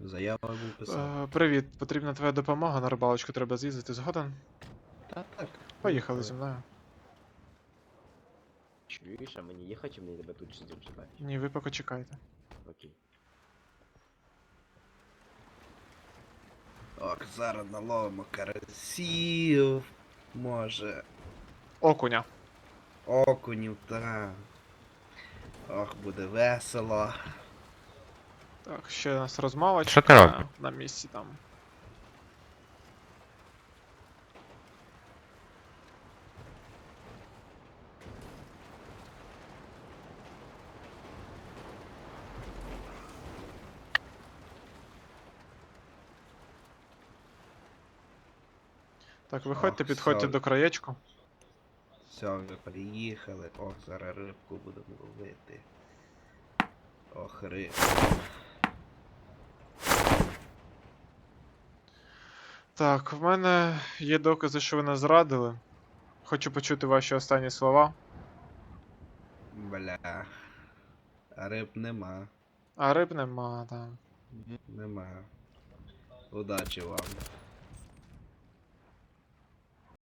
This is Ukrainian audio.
Заява був писав. Е, Привіт, потрібна твоя допомога, на рибалочку треба з'їздити, згоден? Та так. Поїхали зі мною. Чуєш, а мені їхати, чи мені тебе тут сидів чекати? Ні, ви поки чекайте. Окей. Ок, зараз наловимо карасів. Може. Окуня. Окунів, та. Ох, буде весело. Так, ще у нас розмалочка. Що ти робиш? На місці там. Так, виходьте, Ох, підходьте все. до краєчку. Все, вже приїхали. Ох, зараз рибку будемо ловити. Ох, рибку. Так, в мене є докази, що ви нас зрадили. Хочу почути ваші останні слова. Бля. А риб нема. А риб нема, так. Нема. Удачі вам.